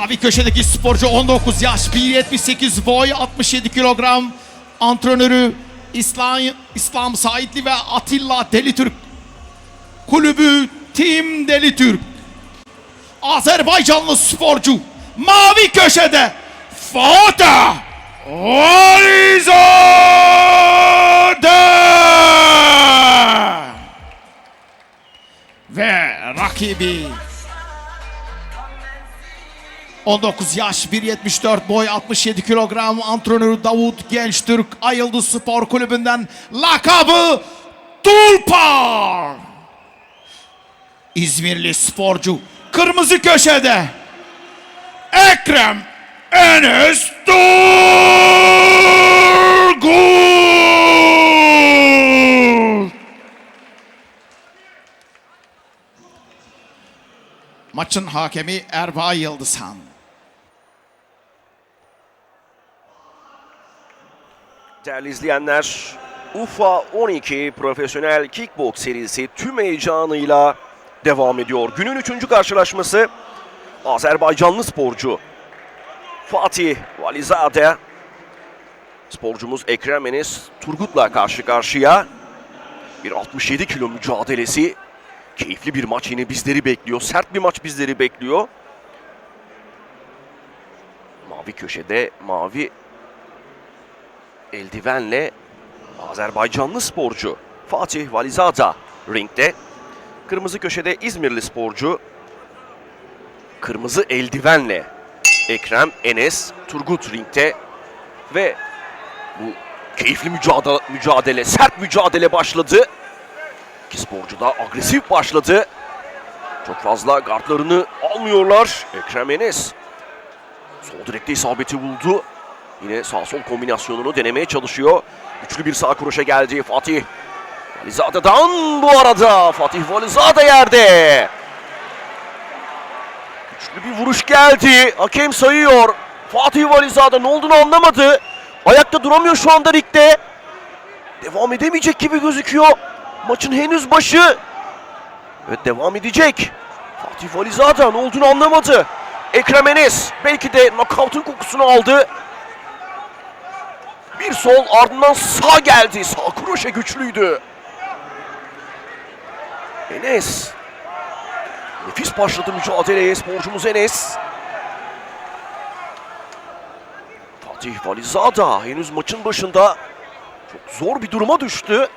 Mavi köşedeki sporcu 19 yaş 1.78 boy 67 kilogram antrenörü İslam, İslam Saitli ve Atilla Delitürk. Kulübü Tim Delitürk. Azerbaycanlı sporcu mavi köşede Fatih Alizade. Ve rakibi 19 yaş 1.74 boy 67 kilogram antrenörü Davut Gençtürk Ayıldız Spor Kulübü'nden lakabı Tulpar. İzmirli sporcu kırmızı köşede Ekrem Enes Durgut. Maçın hakemi Erbaa Yıldızhan. Değerli izleyenler, UFA 12 Profesyonel Kickbox serisi tüm heyecanıyla devam ediyor. Günün üçüncü karşılaşması Azerbaycanlı sporcu Fatih Valizade. Sporcumuz Ekrem Enes Turgut'la karşı karşıya. Bir 67 kilo mücadelesi. Keyifli bir maç yine bizleri bekliyor. Sert bir maç bizleri bekliyor. Mavi köşede mavi eldivenle Azerbaycanlı sporcu Fatih Valizada ringde. Kırmızı köşede İzmirli sporcu kırmızı eldivenle Ekrem Enes Turgut ringde ve bu keyifli mücadele, mücadele sert mücadele başladı. İki sporcu da agresif başladı. Çok fazla gardlarını almıyorlar. Ekrem Enes sol direkte isabeti buldu. Yine sağ sol kombinasyonunu denemeye çalışıyor. Güçlü bir sağ kroşe geldi Fatih. Valizade'dan bu arada Fatih Valizade yerde. Güçlü bir vuruş geldi. Hakem sayıyor. Fatih Valizade ne olduğunu anlamadı. Ayakta duramıyor şu anda ligde. Devam edemeyecek gibi gözüküyor. Maçın henüz başı. Evet devam edecek. Fatih Valizade ne olduğunu anlamadı. Ekrem Enes belki de knockout'un kokusunu aldı. Bir sol ardından sağ geldi. Sağ kroşe güçlüydü. Enes. Nefis başladı mücadeleye sporcumuz Enes. Fatih Valizada henüz maçın başında çok zor bir duruma düştü.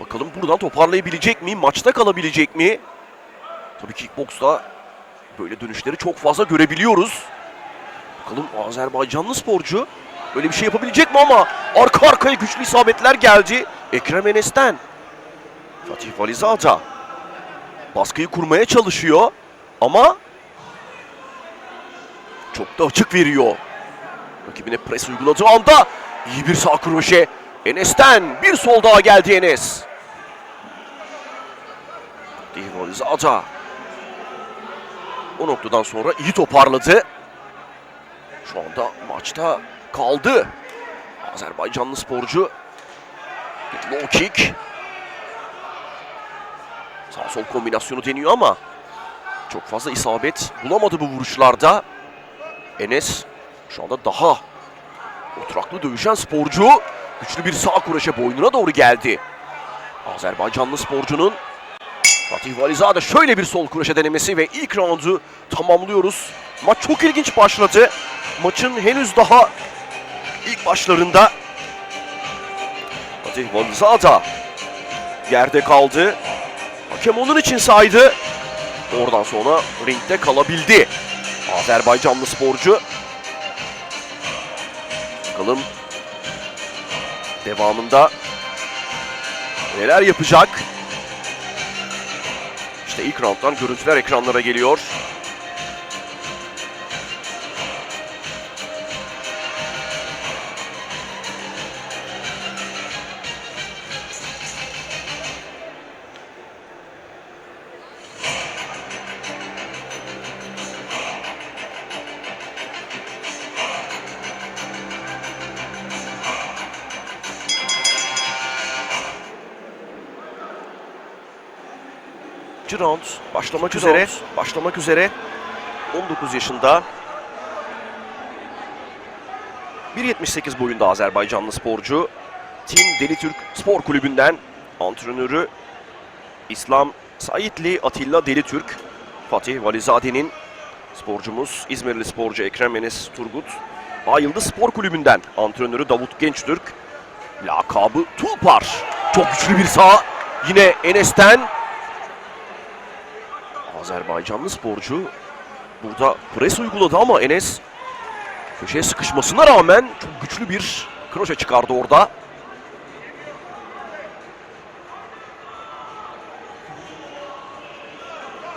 Bakalım buradan toparlayabilecek mi? Maçta kalabilecek mi? Tabii kickboksta böyle dönüşleri çok fazla görebiliyoruz. Bakalım Azerbaycanlı sporcu böyle bir şey yapabilecek mi ama arka arkaya güçlü isabetler geldi. Ekrem Enes'ten. Fatih Valizada baskıyı kurmaya çalışıyor ama çok da açık veriyor. Rakibine pres uyguladığı anda iyi bir sağ kroşe. Enes'ten bir sol daha geldi Enes. Fatih Valizada o noktadan sonra iyi toparladı. Şu anda maçta kaldı. Azerbaycanlı sporcu bir low kick. Sağ sol kombinasyonu deniyor ama çok fazla isabet bulamadı bu vuruşlarda. Enes şu anda daha oturaklı dövüşen sporcu. Güçlü bir sağ kuraşe boynuna doğru geldi. Azerbaycanlı sporcunun Fatih Valizade şöyle bir sol kuraşe denemesi ve ilk roundu tamamlıyoruz. Maç çok ilginç başladı. Maçın henüz daha ilk başlarında Fatih Valizade yerde kaldı. Hakem onun için saydı. Oradan sonra ringde kalabildi. Azerbaycanlı sporcu. Bakalım devamında neler yapacak? İşte ilk rounddan görüntüler ekranlara geliyor. Round başlamak üzere. Başlamak üzere. 19 yaşında. 1.78 boyunda Azerbaycanlı sporcu. Team Deli Türk Spor Kulübü'nden antrenörü İslam Saitli Atilla Deli Türk. Fatih Valizade'nin sporcumuz İzmirli sporcu Ekrem Enes Turgut. Ayıldız Spor Kulübü'nden antrenörü Davut Gençtürk. Lakabı Tulpar. Çok güçlü bir sağ. Yine Enes'ten. Azerbaycanlı sporcu burada pres uyguladı ama Enes köşeye sıkışmasına rağmen çok güçlü bir kroşe çıkardı orada.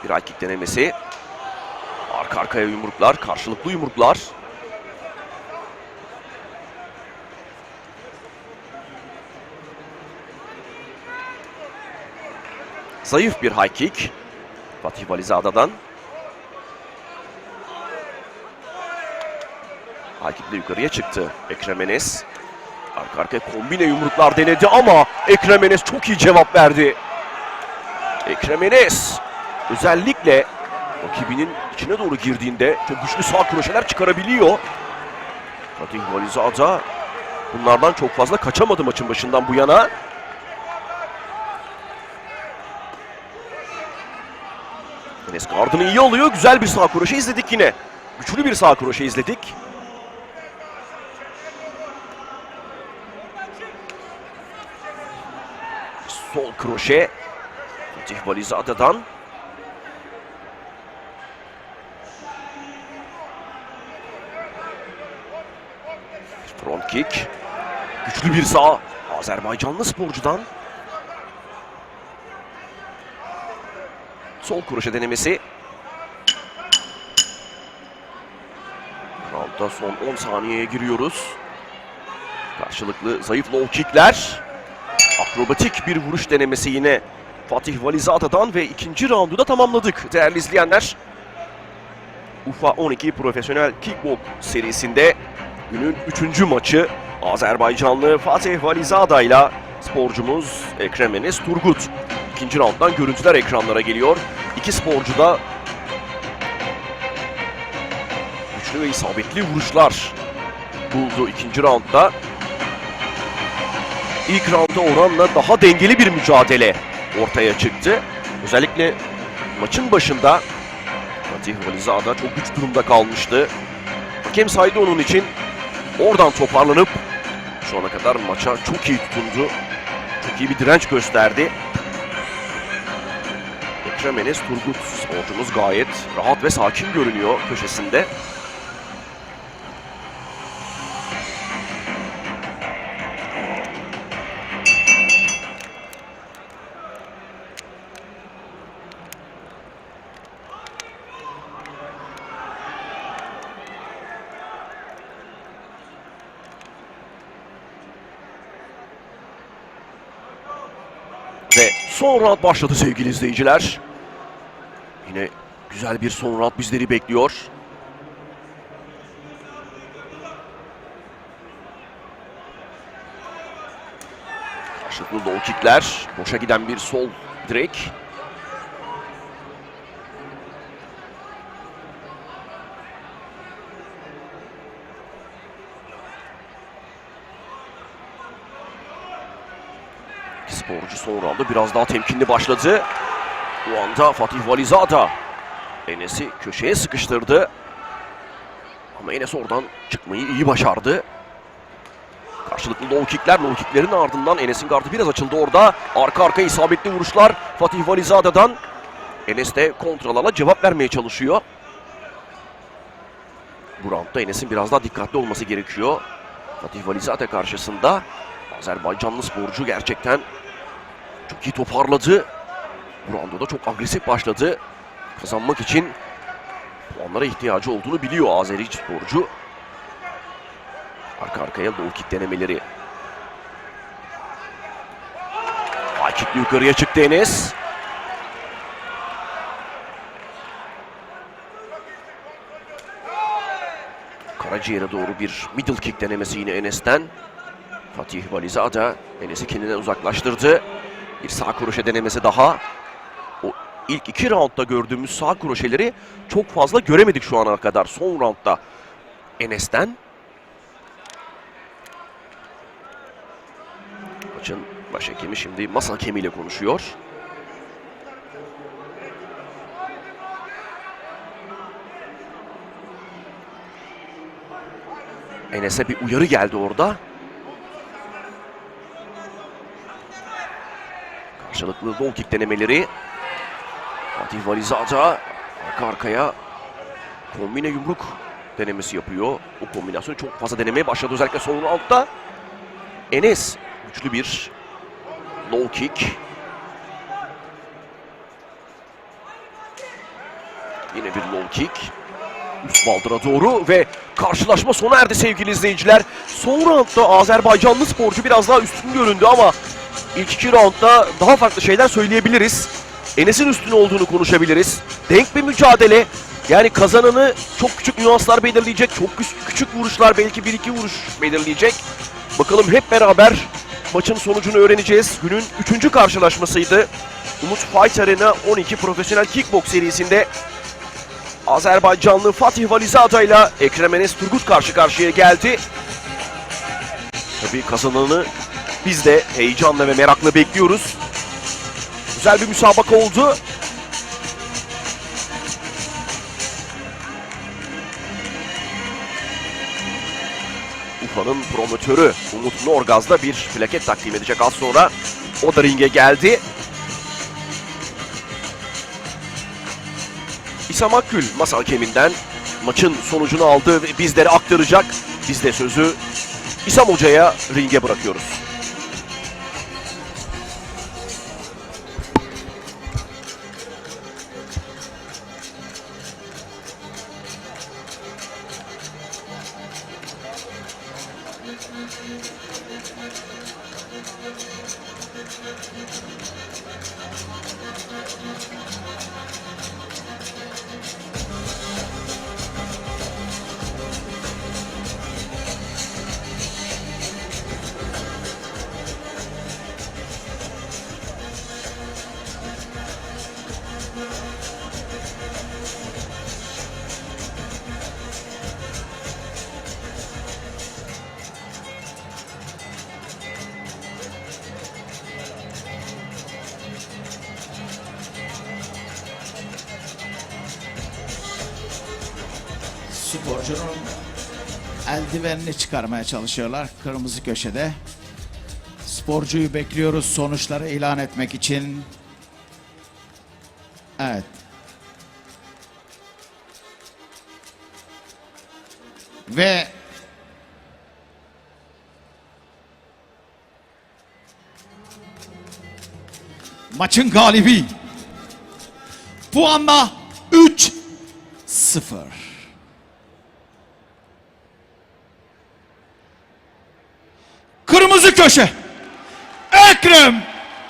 Bir high kick denemesi. Arka arkaya yumruklar, karşılıklı yumruklar. Zayıf bir high kick. Fatih Valizada'dan. High kick'le yukarıya çıktı Ekrem Enes. Arka arkaya kombine yumruklar denedi ama Ekrem Enes çok iyi cevap verdi. Ekrem Enes özellikle rakibinin içine doğru girdiğinde çok güçlü sağ kroşeler çıkarabiliyor. Fatih Valizada bunlardan çok fazla kaçamadı maçın başından bu yana. Enes gardını iyi alıyor. Güzel bir sağ kroşe izledik yine. Güçlü bir sağ kroşe izledik. Sol kroşe. Fatih Valizada'dan. Front kick. Güçlü bir sağ. Azerbaycanlı sporcudan. Sol kroşe denemesi. Roundda son 10 saniyeye giriyoruz. Karşılıklı zayıf low kickler. Akrobatik bir vuruş denemesi yine Fatih Valizada'dan ve ikinci roundu da tamamladık değerli izleyenler. UFA 12 Profesyonel Kickbox serisinde günün üçüncü maçı Azerbaycanlı Fatih Valizada ile sporcumuz Ekrem Enes Turgut. İkinci rounddan görüntüler ekranlara geliyor. İki sporcu da güçlü ve isabetli vuruşlar buldu ikinci roundda. İlk rounda oranla daha dengeli bir mücadele ortaya çıktı. Özellikle maçın başında Fatih Valizada çok güç durumda kalmıştı. Hakem saydı onun için oradan toparlanıp şu ana kadar maça çok iyi tutundu. Çok iyi bir direnç gösterdi. Enes Turgut sporcumuz gayet rahat ve sakin görünüyor köşesinde. Ve son başladı sevgili izleyiciler. Yine güzel bir son round bizleri bekliyor. Karşılıklı low kickler. Boşa giden bir sol direk. Sporcu son rounda biraz daha temkinli başladı. Bu anda Fatih Valizada Enes'i köşeye sıkıştırdı. Ama Enes oradan çıkmayı iyi başardı. Karşılıklı low kickler, low kicklerin ardından Enes'in gardı biraz açıldı orada. Arka arka isabetli vuruşlar Fatih Valizada'dan. Enes de kontralarla cevap vermeye çalışıyor. Bu roundda Enes'in biraz daha dikkatli olması gerekiyor. Fatih Valizade karşısında Azerbaycanlı sporcu gerçekten çok iyi toparladı. Bu rounda da çok agresif başladı. Kazanmak için puanlara ihtiyacı olduğunu biliyor Azeri sporcu. Arka arkaya low kick denemeleri. Kickle yukarıya çıktı Enes. Karaciğere doğru bir middle kick denemesi yine Enes'ten. Fatih Valizada Enes'i kendinden uzaklaştırdı. Bir sağ kroşe denemesi daha. İlk iki roundda gördüğümüz sağ kroşeleri çok fazla göremedik şu ana kadar. Son roundda Enes'ten. Maçın başhekimi şimdi masa hakemiyle konuşuyor. Enes'e bir uyarı geldi orada. Karşılıklı low kick denemeleri. Fatih Valizaca arka arkaya kombine yumruk denemesi yapıyor. Bu kombinasyonu çok fazla denemeye başladı özellikle son roundda. Enes güçlü bir low kick. Yine bir low kick. Üst baldıra doğru ve karşılaşma sona erdi sevgili izleyiciler. Son roundda Azerbaycanlı sporcu biraz daha üstün göründü ama ilk iki roundda daha farklı şeyler söyleyebiliriz. Enes'in üstün olduğunu konuşabiliriz. Denk bir mücadele. Yani kazananı çok küçük nüanslar belirleyecek. Çok küç- küçük vuruşlar belki bir iki vuruş belirleyecek. Bakalım hep beraber maçın sonucunu öğreneceğiz. Günün üçüncü karşılaşmasıydı. Umut Fight Arena 12 Profesyonel Kickbox serisinde Azerbaycanlı Fatih Valizada ile Ekrem Enes Turgut karşı karşıya geldi. Tabii kazananı biz de heyecanla ve merakla bekliyoruz. Güzel bir müsabaka oldu. Ufa'nın promotörü Umut Norgaz da bir plaket takdim edecek az sonra. O da ringe geldi. İsam Akgül masa hakeminden maçın sonucunu aldı ve bizlere aktaracak. Biz de sözü İsam Hoca'ya ringe bırakıyoruz. Sporcunun eldivenini çıkarmaya çalışıyorlar kırmızı köşede. Sporcuyu bekliyoruz sonuçları ilan etmek için. Evet. Ve maçın galibi puanla 3 0. Kırmızı köşe. Ekrem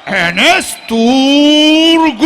Enes Turgut.